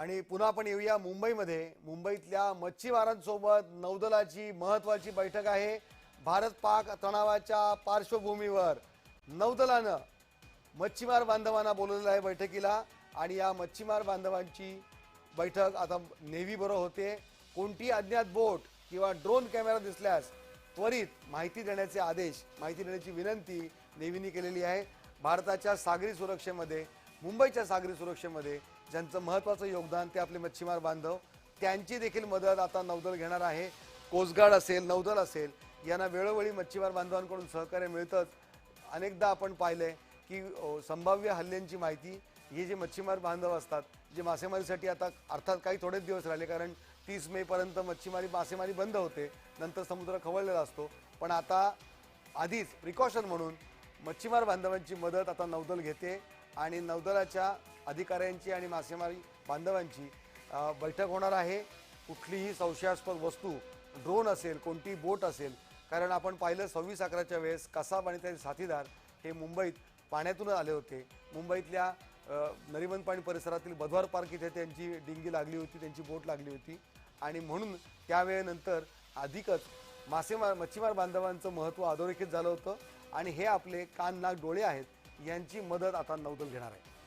आणि पुन्हा आपण येऊया मुंबईमध्ये. मुंबईतल्या मच्छीमारांसोबत नौदलाची महत्वाची बैठक आहे. भारत पाक तणावाच्या पार्श्वभूमीवर नौदलानं मच्छीमार बांधवांना बोलवलेलं आहे बैठकीला आणि या मच्छीमार बांधवांची बैठक आता नेव्हीबरोबर होते. कोणती अज्ञात बोट किंवा ड्रोन कॅमेरा दिसल्यास त्वरित माहिती देण्याचे आदेश माहिती देण्याची विनंती नेव्हीने केलेली आहे. भारताच्या सागरी सुरक्षेमध्ये मुंबईच्या सागरी सुरक्षेमध्ये ज्यांचं महत्त्वाचं योगदान ते आपले मच्छीमार बांधव त्यांची देखील मदत आता नौदल घेणार आहे. कोस्टगार्ड असेल नौदल असेल यांना वेळोवेळी मच्छीमार बांधवांकडून सहकार्य मिळतंच. अनेकदा आपण पाहिलंय की संभाव्य हल्ल्यांची माहिती हे जे मच्छीमार बांधव असतात जे मासेमारीसाठी आता अर्थात काही थोडेच दिवस राहिले कारण तीस मेपर्यंत मच्छीमारी मासेमारी बंद होते. नंतर समुद्र खवळलेला असतो. पण आता आधीच प्रिकॉशन म्हणून मच्छीमार बांधवांची मदत आता नौदल घेते. आणि नौदलाच्या अधिकाऱ्यांची आणि मासेमारी बांधवांची बैठक होणार आहे. कुठलीही संशयास्पद वस्तू ड्रोन असेल कोणती बोट असेल कारण आपण पाहिलं सव्वीस अकराच्या वेळेस कसाब आणि त्याचे साथीदार हे मुंबईत पाण्यातूनच आले होते. मुंबईतल्या नरिमन पाणी परिसरातील बधवार पार्क इथे त्यांची डिंगी लागली होती त्यांची बोट लागली होती. आणि म्हणून त्यावेळेनंतर अधिकच मासेमार मच्छीमार बांधवांचं महत्त्व अधोरेखित झालं होतं. आणि हे आपले कान नाक डोळे आहेत. यांची मदत आता नौदल घेणार आहे.